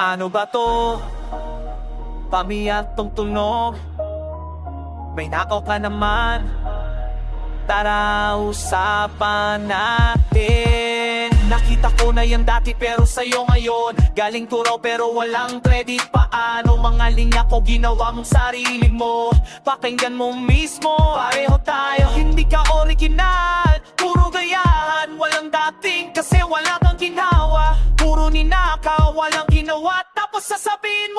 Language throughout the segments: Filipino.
Ano ba to? Pamiyat tong tunog May nakaw ka naman. Tara, usapan natin. Nakita ko na yan dati pero sa'yo ngayon. Galing to raw pero walang credit. Paano mga linya ko ginawa mong sarili mo. Pakinggan mo mismo. Pareho tayo, hindi ka original. Puro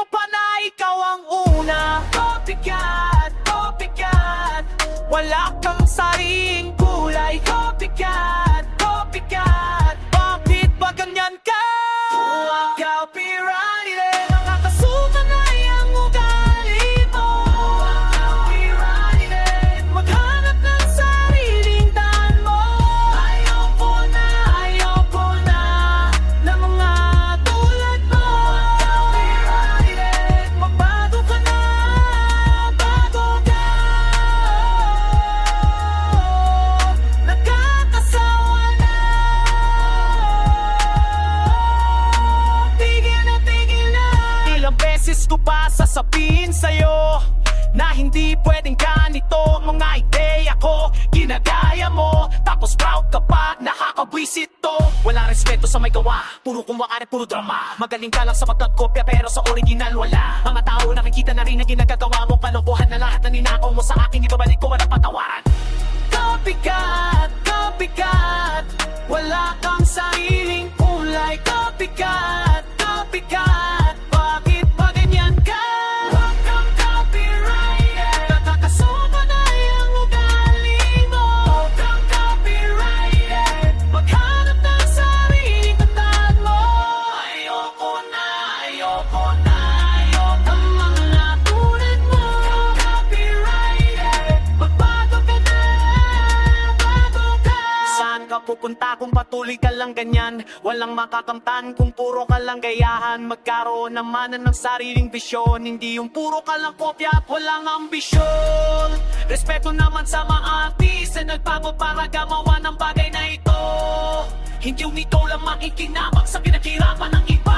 mo pa na ikaw ang una. Copycat, copycat. Wala ko pa sasabihin sa'yo Na hindi pwedeng ganito Mga ideya ko. Ginagaya mo Tapos proud ka pa Nakakabwisit to. Wala respeto sa may gawa Puro kumwaan at puro drama. Magaling ka lang sa pagkakopya Pero sa original wala. Mga tao nakikita na rin na ginagagawa mo. Kalokohan na lahat na ninakaw mo sa akin Ibabalik ko walang patawaran. Copycat, copycat Wala kang sariling kulay. Copycat Saan ka pupunta kung patuloy ka lang ganyan? Walang makakamtan kung puro ka lang gayahan Magkaroon naman ng sariling bisyon Hindi yung puro ka lang kopya at walang ambisyon Respeto naman sa mga artist na nagbago para ng bagay na ito Hindi yung ikaw lang makikinabang sa pinaghirapan ng iba!